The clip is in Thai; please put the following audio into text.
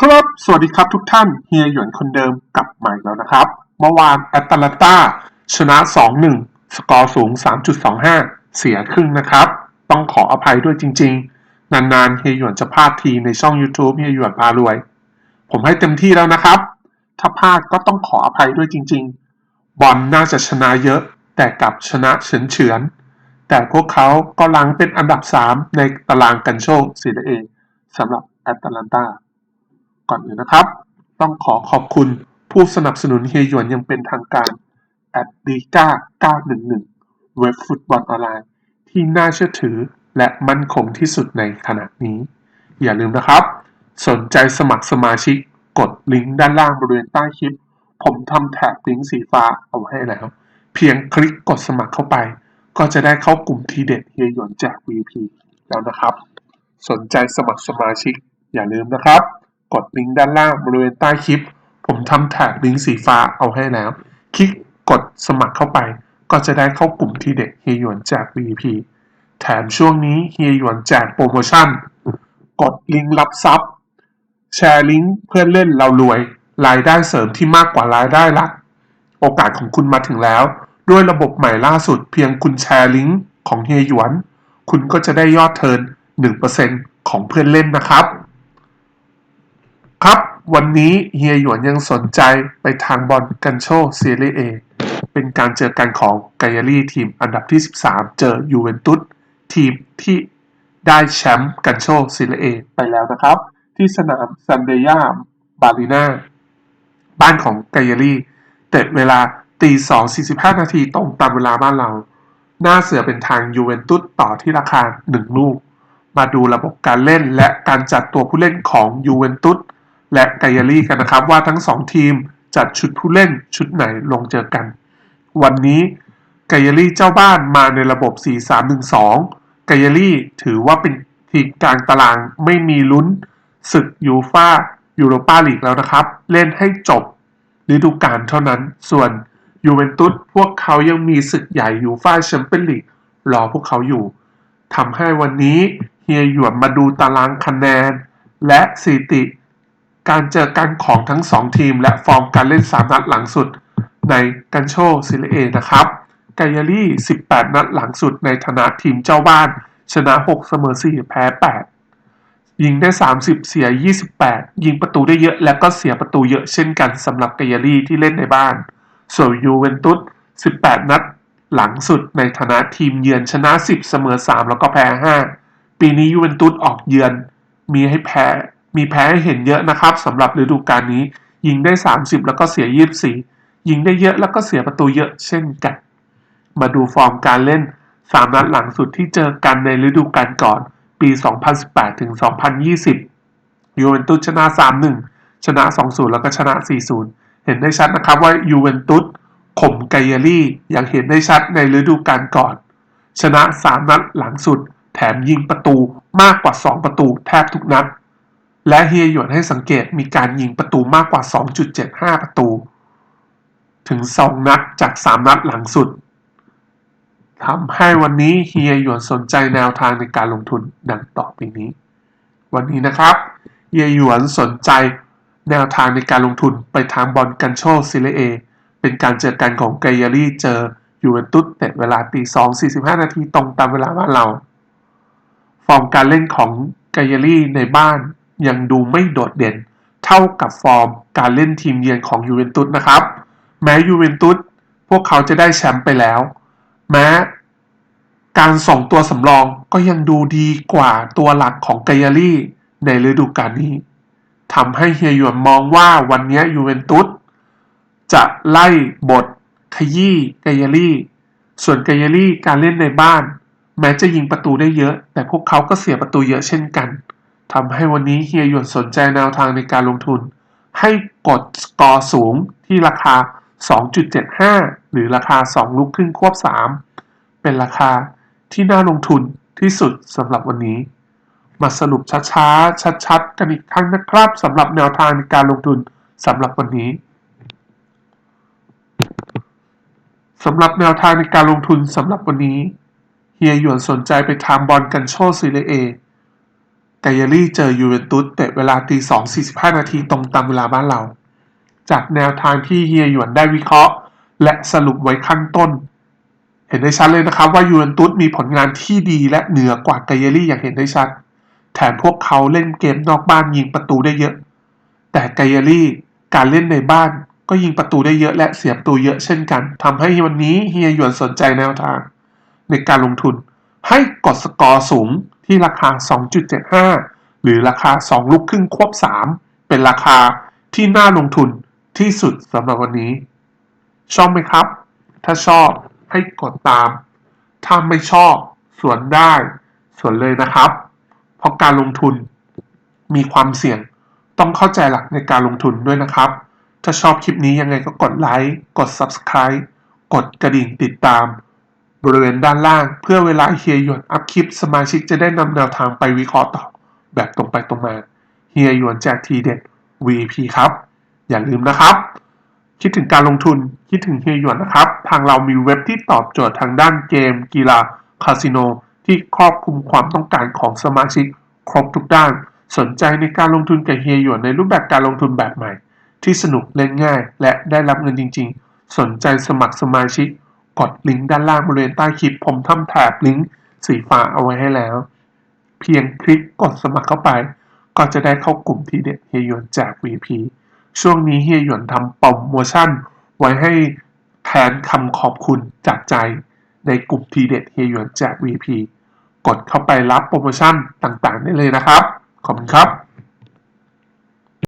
ครับ สวัสดีครับทุกท่าน เฮียหยวนคนเดิมกลับมาอีกแล้วนะครับ เมื่อวานแอตแลนตาชนะ 2-1 สกอร์สูง 3.25 เสียครึ่งนะครับ ต้องขออภัยด้วยจริง ๆ นาน ๆ เฮียหยวนจะพลาดทีในช่อง YouTube เฮียหยวนพารวย ผมให้เต็มที่แล้วนะครับ ถ้าพลาดก็ต้องขออภัยด้วยจริง ๆ บอลน่าจะชนะเยอะ แต่กลับชนะเฉือนเฉือน แต่พวกเขาก็ลังเป็นอันดับ 3 ในตารางกันโชคซีเอสำหรับแอตแลนตา ก่อนอื่นนะครับ ต้องขอขอบคุณผู้สนับสนุนเฮียหยวนยังเป็นทางการ a d i g a 911 เว็บฟุตบอลออนไลน์ ที่น่าเชื่อถือและมั่นคงที่สุดในขณะนี้ อย่าลืมนะครับ สนใจสมัครสมาชิกกดลิงก์ด้านล่างบริเวณใต้คลิป ผมทำแท็บลิงก์สีฟ้าเอาไว้ให้แล้ว เพียงคลิกกดสมัครเข้าไป ก็จะได้เข้ากลุ่มทีเด็ดเฮียหยวนแจก VP แล้วนะครับ สนใจสมัครสมาชิก อย่าลืมนะครับ กดลิงก์ด้านล่างบริเวณใต้คลิป ผมทำแท็กลิงก์สีฟ้าเอาให้แล้ว คลิกกดสมัครเข้าไป ก็จะได้เข้ากลุ่มที่เด็กเฮียหยวนแจก VP แถมช่วงนี้เฮียหยวนแจกโปรโมชั่น กดลิงก์รับทรัพย์ แชร์ลิงก์เพื่อนเล่นเรารวย รายได้เสริมที่มากกว่ารายได้หลัก โอกาสของคุณมาถึงแล้ว ด้วยระบบใหม่ล่าสุดเพียงคุณแชร์ลิงก์ของเฮียหยวน คุณก็จะได้ยอดเทิร์น1%ของเพื่อนเล่นนะครับ ครับ วันนี้เฮียหยวนยังสนใจไปทางบอลกันโชซีเรียเอเป็นการเจอกันของไกยารีทีมอันดับที่ 13 เจอยูเวนตุสทีมที่ได้แชมป์กันโชซีเรียเอไปแล้วนะครับ ที่สนามซันเดียบาลิน่าบ้านของไกยารีเตะเวลาตี2 45นาทีตรงตามเวลาบ้านเรา หน้าเสือเป็นทางยูเวนตุสต่อที่ราคา1ลูก มาดูระบบการเล่นและการจัดตัวผู้เล่นของยูเวนตุส และไกยารีกันนะครับว่าทั้ง 2 ทีมจัดชุดผู้เล่นชุดไหนลงเจอกัน วันนี้ไกยารีเจ้าบ้านมาในระบบ 4-3-1-2 ไกยารีถือว่าเป็นทีมกลางตารางไม่มีลุ้นศึกยูฟายูโรปาลีกแล้วนะครับ เล่นให้จบฤดูกาลเท่านั้น ส่วนยูเวนตุสพวกเขายังมีศึกใหญ่ยูฟาแชมเปี้ยนลีกรอพวกเขาอยู่ทำให้วันนี้เฮียหยวนมาดูตารางคะแนน และสถิติ การเจอกันของทั้ง 2 ทีม และฟอร์มการเล่น 3 นัดหลังสุดในกันโชซิเลเอนะครับไกยารี่ 18 นัดหลังสุดในฐานะทีมเจ้าบ้าน ชนะ 6 เสมอ 4 แพ้ 8 ยิงได้ 30 เสีย 28 ยิงประตูได้เยอะและก็เสียประตูเยอะเช่นกันสำหรับไกยารี่ที่เล่นในบ้าน ส่วนยูเวนตุส 18 นัดหลังสุดในฐานะทีมเยือนชนะ 10 เสมอ 3 แล้วก็แพ้ 5 ปีนี้ยูเวนตุสออกเยือนมีให้แพ้ มีแพ้ให้เห็นเยอะนะครับสำหรับฤดูกาลนี้ ยิงได้ 30 แล้วก็เสีย 24 ยิงได้เยอะแล้วก็เสียประตูเยอะเช่นกัน มาดูฟอร์มการเล่น 3 นัดหลังสุดที่เจอกันในฤดูกาลก่อน ปี 2018 ถึง 2020 ยูเวนตุสชนะ 3-1 ชนะ 2-0 แล้วก็ชนะ 4-0 เห็นได้ชัดนะครับว่ายูเวนตุสข่มไกยรี่อย่างเห็นได้ชัดในฤดูกาลก่อน ชนะ 3 นัดหลังสุด แถมยิงประตูมากกว่า 2 ประตูแทบทุกนัด และเฮียหยวนให้สังเกตมีการยิงประตูมากกว่า 2.75 ประตู ถึง 2 นัดจาก 3 นัดหลังสุดทำให้วันนี้เฮียหยวนสนใจแนวทางในการลงทุนดังต่อไปนี้ วันนี้นะครับเฮียหยวนสนใจแนวทางในการลงทุนไปทางบอลกันโชซิเลเอ เป็นการเจอกันของไกยารี่เจอยูเวนตุสเตะเวลาตี2 45นาทีตรงตามเวลาบ้านเรา ฟอร์มการเล่นของไกยารี่ในบ้าน ยังดูไม่โดดเด่น เท่ากับฟอร์มการเล่นทีมเยือนของยูเวนตุสนะครับ แม้ยูเวนตุสพวกเขาจะได้แชมป์ไปแล้ว แม้การส่งตัวสำรองก็ยังดูดีกว่าตัวหลักของไกยารี่ในฤดูกาลนี้ทำให้เฮียหยวนมองว่าวันนี้ยูเวนตุสจะไล่บทขยี้ไกยารี่ ส่วนไกยารี่การเล่นในบ้าน แม้จะยิงประตูได้เยอะ แต่พวกเขาก็เสียประตูเยอะเช่นกัน ทำให้วันนี้เฮียหยวนสนใจแนวทางในการลงทุน ให้กดสกอร์สูงที่ราคา 2.75 หรือราคา 2 ลูกครึ่งควบ 3 เป็นราคาที่น่าลงทุนที่สุดสำหรับวันนี้ มาสรุปช้าๆ ชัดๆ กันอีกครั้งนะครับสำหรับแนวทางในการลงทุนสำหรับวันนี้สำหรับแนวทางในการลงทุนสำหรับวันนี้ เฮียหยวนสนใจไปทางบอลกันโชซีเรียเอ กเยรี่เจอยูเวนตุสเตะเวลาตีสองสี่สิบห้านาทีตรงตามเวลาบ้านเรา จากแนวทางที่เฮียหยวนได้วิเคราะห์ และสรุปไว้ข้างต้น เห็นได้ชัดเลยนะครับว่ายูเวนตุสมีผลงานที่ดีและเหนือกว่ากเยรี่อย่างเห็นได้ชัด แถมพวกเขาเล่นเกมนอกบ้านยิงประตูได้เยอะ แต่กเยรี่การเล่นในบ้านก็ยิงประตูได้เยอะและเสียประตูเยอะเช่นกันทำให้วันนี้เฮียหยวนสนใจแนวทาง ในการลงทุนให้กดสกอร์สูง ที่ราคา 2.75 หรือราคา 2 ลูกครึ่งควบ 3 เป็นราคาที่น่าลงทุนที่สุดสำหรับวันนี้ ชอบไหมครับ ถ้าชอบให้กดตาม ถ้าไม่ชอบส่วนได้ส่วนเลยนะครับ เพราะการลงทุนมีความเสี่ยง ต้องเข้าใจหลักในการลงทุนด้วยนะครับ ถ้าชอบคลิปนี้ยังไงก็กดไลค์ กด Subscribe กดกระดิ่งติดตาม บริเวณด้านล่าง เพื่อเวลาเฮียหยวนอัพคลิปสมาชิกจะได้นำแนวทางไปวิเคราะห์ต่อ แบบตรงไปตรงมาเฮียหยวนแจกทีเด็ด VP ครับ อย่าลืมนะครับ คิดถึงการลงทุนคิดถึงเฮียหยวนนะครับ ทางเรามีเว็บที่ตอบโจทย์ทางด้านเกม กีฬาคาสิโนที่ครอบคลุมความต้องการของสมาชิก ครบทุกด้าน สนใจในการลงทุนกับเฮียหยวนในรูปแบบการลงทุนแบบใหม่ ที่สนุกเล่นง่าย และได้รับเงินจริง ๆ สนใจสมัครสมาชิก กดลิงก์ด้านล่างบริเวณใต้คลิป ผมทำแถบลิงก์สีฟ้าเอาไว้ให้แล้ว เพียงคลิกกดสมัครเข้าไป ก็จะได้เข้ากลุ่มทีเด็ดเฮียหยวนจาก VP ช่วงนี้เฮียหยวนทำโปรโมชั่น ไว้ให้แทนคำขอบคุณจากใจในกลุ่มทีเด็ดเฮียหยวนจาก VP กดเข้าไปรับโปรโมชั่นต่างๆ ได้เลยนะครับ ขอบคุณครับ